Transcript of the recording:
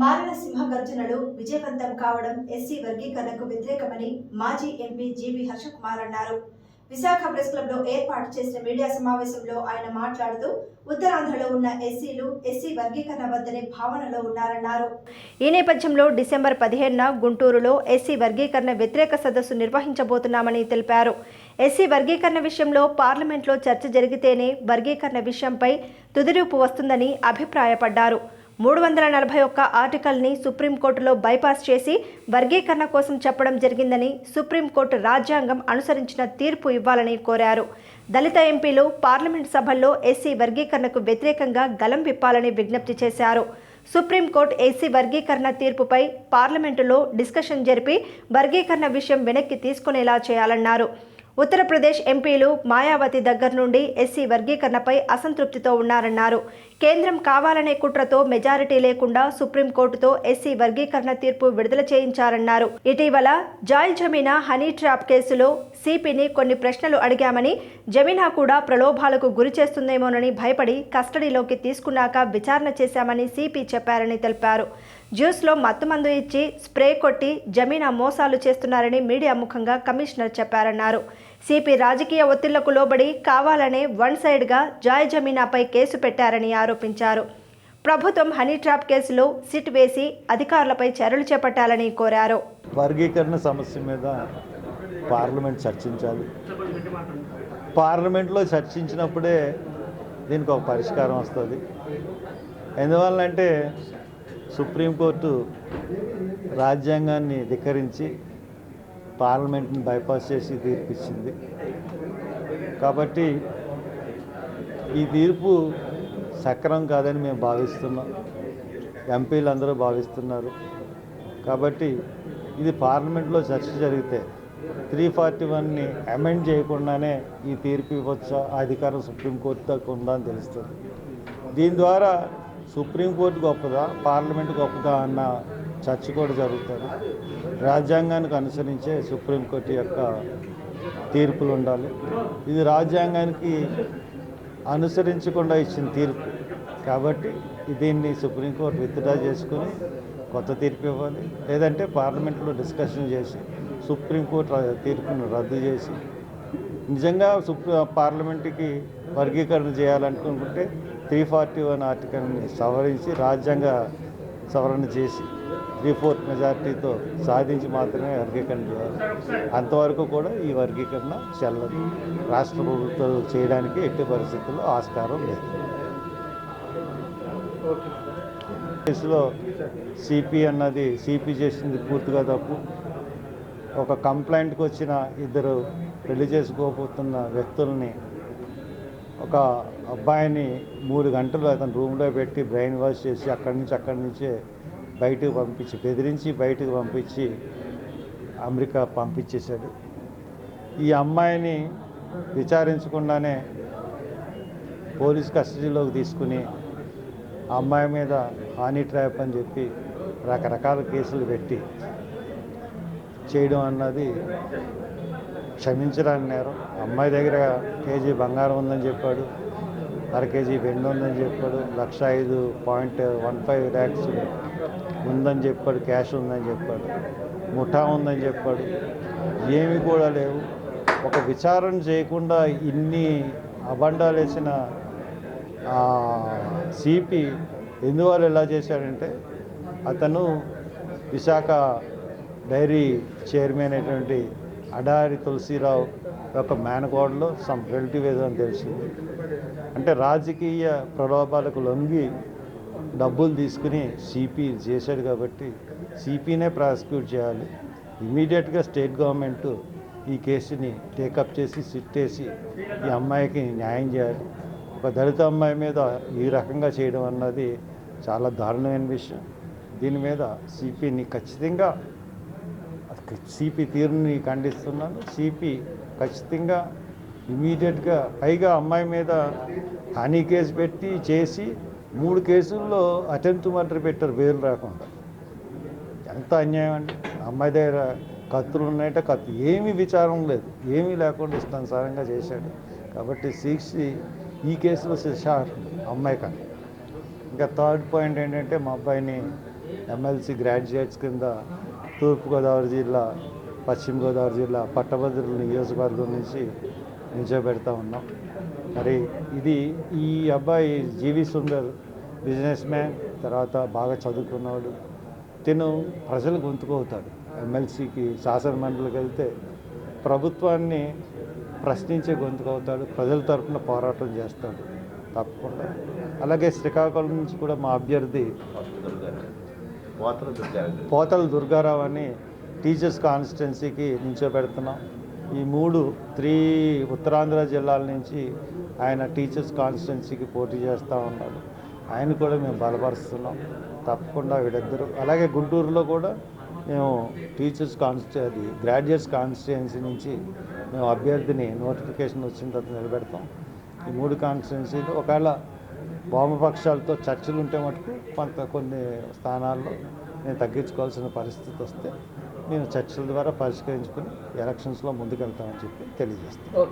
మారణ సింహ గర్జనలు విజయవంతం కావడం ఎస్సీ వర్గీకరణకు వ్యతిరేకమని మాజీ ఎంపీ జీవి హర్షకుమార్ అన్నారు. విశాఖ ప్రెస్ క్లబ్లో ఏర్పాటు చేసిన మీడియా సమావేశంలో ఆయన మాట్లాడుతూ ఉత్తరాంధ్రలో ఉన్న ఎస్సీలు ఎస్సీ వర్గీకరణ వద్దనే భావనలో ఉన్నారన్నారు. ఈ నేపథ్యంలో డిసెంబర్ పదిహేనున గుంటూరులో ఎస్సీ వర్గీకరణ వ్యతిరేక సదస్సు నిర్వహించబోతున్నామని తెలిపారు. ఎస్సీ వర్గీకరణ విషయంలో పార్లమెంట్లో చర్చ జరిగితేనే వర్గీకరణ విషయంపై తుదిరూపు వస్తుందని అభిప్రాయపడ్డారు. మూడు వందల నలభై ఒక్క ఆర్టికల్ని సుప్రీంకోర్టులో బైపాస్ చేసి వర్గీకరణ కోసం చెప్పడం జరిగిందని సుప్రీంకోర్టు రాజ్యాంగం అనుసరించిన తీర్పు ఇవ్వాలని కోరారు. దళిత ఎంపీలు పార్లమెంట్ సభల్లో ఎస్సీ వర్గీకరణకు వ్యతిరేకంగా గలం విప్పాలని విజ్ఞప్తి చేశారు. సుప్రీంకోర్టు ఎస్సీ వర్గీకరణ తీర్పుపై పార్లమెంటులో డిస్కషన్ జరిపి వర్గీకరణ విషయం వెనక్కి తీసుకునేలా చేయాలన్నారు. ఉత్తరప్రదేశ్ ఎంపీలు మాయావతి దగ్గర నుండి ఎస్సీ వర్గీకరణపై అసంతృప్తితో ఉన్నారన్నారు. కేంద్రం కావాలనే కుట్రతో మెజారిటీ లేకుండా సుప్రీంకోర్టుతో ఎస్సీ వర్గీకరణ తీర్పు విడుదల చేయించారన్నారు. ఇటీవల జాయ్ జమీనా హనీ ట్రాప్ కేసులో సిపిని కొన్ని ప్రశ్నలు అడిగామని జమీనా కూడా ప్రలోభాలకు గురి చేస్తుందేమోనని భయపడి కస్టడీలోకి తీసుకున్నాక విచారణ చేశామని సిపి చెప్పారని తెలిపారు. జ్యూస్లో మత్తుమందు ఇచ్చి స్ప్రే కొట్టి జమీనా మోసాలు చేస్తున్నారని మీడియా ముఖంగా కమిషనర్ చెప్పారన్నారు. సిపి రాజకీయ ఒత్తిళ్ళకు లోబడి కావాలనే వన్ సైడ్గా జాయ్ జమీనాపై కేసు పెట్టారని ఆరోపించారు. ప్రభుత్వం హనీ ట్రాప్ కేసులో సిట్ వేసి అధికారులపై చర్యలు చేపట్టాలని కోరారు. వర్గీకరణ సమస్య మీద పార్లమెంట్ చర్చించాలి. పార్లమెంట్లో చర్చించినప్పుడే దీనికి ఒక పరిష్కారం వస్తుంది. ఎందువల్లంటే సుప్రీంకోర్టు రాజ్యాంగాన్ని ధిక్కరించి పార్లమెంట్ని బైపాస్ చేసి తీర్పిచ్చింది కాబట్టి ఈ తీర్పు సక్రమం కాదని మేము భావిస్తున్నాం. ఎంపీలు అందరూ భావిస్తున్నారు. కాబట్టి ఇది పార్లమెంట్లో చర్చ జరిగితే త్రీ ఫార్టీ వన్ని అమెండ్ చేయకుండానే ఈ తీర్పు ఇవ్వచ్చా? అధికారం సుప్రీంకోర్టు దాకా ఉందా అని తెలుస్తుంది. దీని ద్వారా సుప్రీంకోర్టు గొప్పదా? పార్లమెంట్ గొప్పదా అన్న చర్చ కూడా జరుగుతుంది. రాజ్యాంగానికి అనుసరించే సుప్రీంకోర్టు యొక్క తీర్పులు ఉండాలి. ఇది రాజ్యాంగానికి అనుసరించకుండా ఇచ్చిన తీర్పు. కాబట్టి దీన్ని సుప్రీంకోర్టు విత్డ్రా చేసుకొని కొత్త తీర్పు ఇవ్వాలి. లేదంటే పార్లమెంట్లో డిస్కషన్ చేసి సుప్రీంకోర్టు తీర్పును రద్దు చేసి నిజంగా సుప్రీ పార్లమెంట్కి వర్గీకరణ చేయాలనుకుంటే త్రీ ఫార్టీ వన్ ఆర్టికల్ని సవరించి రాజ్యాంగ సవరణ చేసి త్రీ ఫోర్త్ మెజార్టీతో సాధించి మాత్రమే వర్గీకరణ చేయాలి అంతవరకు కూడా ఈ వర్గీకరణ చెల్లదు. రాష్ట్ర ప్రభుత్వాలు చేయడానికి ఎట్టి పరిస్థితుల్లో ఆస్కారం లేదు. కేసులో సిపి అన్నది సిపి చేసింది పూర్తిగా తప్పు. ఒక కంప్లైంట్కి వచ్చిన ఇద్దరు పెళ్ళి చేసుకోబోతున్న వ్యక్తుల్ని ఒక అబ్బాయిని మూడు గంటలు అతను రూమ్లో పెట్టి బ్రెయిన్ వాష్ చేసి అక్కడి నుంచి అక్కడి నుంచే బయటకు పంపించి బెదిరించి బయటకు పంపించి అమెరికా పంపించేశాడు. ఈ అమ్మాయిని విచారించకుండానే పోలీస్ కస్టడీలోకి తీసుకుని ఆ అమ్మాయి మీద హానీ ట్రాప్ అని చెప్పి రకరకాల కేసులు పెట్టి చేయడం అన్నది క్షమించడానికి నేరం. అమ్మాయి దగ్గర కేజీ బంగారం ఉందని చెప్పాడు. అర కేజీ వెండి ఉందని చెప్పాడు. లక్ష ఐదు పాయింట్ వన్ ఫైవ్ ల్యాక్స్ ఉందని చెప్పాడు. క్యాష్ ఉందని చెప్పాడు. ముఠా ఉందని చెప్పాడు. ఏమి కూడా లేవు. ఒక విచారణ చేయకుండా ఇన్ని అబండాలు వేసిన సిపి ఎందువల్ల ఎలా చేశాడంటే అతను విశాఖ డైరీ చైర్మన్ అయినటువంటి అడారి తులసిరావు యొక్క మేనకోడలో సమ్ రిలేటివ్ అని తెలిసింది. అంటే రాజకీయ ప్రలోభాలకు లొంగి డబ్బులు తీసుకుని సిపి చేశాడు కాబట్టి సిపినే ప్రాసిక్యూట్ చేయాలి. ఇమీడియట్గా స్టేట్ గవర్నమెంట్ ఈ కేసుని టేకప్ చేసి సిట్టేసి ఈ అమ్మాయికి న్యాయం చేయాలి. ఒక దళిత అమ్మాయి మీద ఈ రకంగా చేయడం అన్నది చాలా దారుణమైన విషయం. దీని మీద సిపిని ఖచ్చితంగా సిపి తీరుని ఖండిస్తున్నాను. సిపి ఖచ్చితంగా ఇమీడియట్గా పైగా అమ్మాయి మీద హనీ కేసు పెట్టి చేసి మూడు కేసుల్లో అటెంప్ట్ మర్డర్ పెట్టారు బెయిల్ రాకుండా. ఎంత అన్యాయం అండి. అమ్మాయి దగ్గర కత్తులు ఉన్నాయంటే కత్తి. ఏమీ విచారం లేదు. ఏమీ లేకుండా ఇష్టానుసారంగా చేశాడు. కాబట్టి సిక్స్టీ ఈ కేసులో శిక్ష అమ్మాయి కానీ ఇంకా థర్డ్ పాయింట్ ఏంటంటే మా అబ్బాయిని ఎమ్మెల్సీ గ్రాడ్యుయేట్స్ కింద తూర్పుగోదావరి జిల్లా పశ్చిమ గోదావరి జిల్లా పట్టభద్రుల నియోజకవర్గం నుంచి నిల్చోబెడతా ఉన్నాం. మరి ఇది ఈ అబ్బాయి జీవి సుందర్ బిజినెస్ మ్యాన్ తర్వాత బాగా చదువుకున్నవాడు. తిను ప్రజలు గొంతుకవుతాడు ఎమ్మెల్సీకి శాసన మండలికి వెళ్తే ప్రభుత్వాన్ని ప్రశ్నించే గొంతుకవుతాడు ప్రజల తరఫున పోరాటం చేస్తాడు. తప్పకుండా. అలాగే శ్రీకాకుళం నుంచి కూడా మా అభ్యర్థి పోతల దుర్గారావు పోతల దుర్గారావు అని టీచర్స్ కాన్స్టిట్యున్సీకి నిల్చోబెడుతున్నాం ఈ మూడు త్రీ ఉత్తరాంధ్ర జిల్లాల నుంచి ఆయన టీచర్స్ కాన్స్టిట్యున్సీకి పోటీ చేస్తూ ఉన్నాడు. ఆయన కూడా మేము బలపరుస్తున్నాం. తప్పకుండా వీళ్ళిద్దరు. అలాగే గుంటూరులో కూడా మేము టీచర్స్ కాన్స్టి అది గ్రాడ్యుయేట్స్ కాన్స్టిట్యున్సీ నుంచి మేము అభ్యర్థిని నోటిఫికేషన్ వచ్చిన తర్వాత నిలబెడతాం. ఈ మూడు కాన్స్టిట్యున్సీలు ఒకవేళ వామపక్షాలతో చర్చలు ఉంటే మటుకు కొంత కొన్ని స్థానాల్లో నేను తగ్గించుకోవాల్సిన పరిస్థితి వస్తే మేము చర్చల ద్వారా పరిష్కరించుకుని ఎలక్షన్స్లో ముందుకెళ్తామని చెప్పి తెలియజేస్తాను.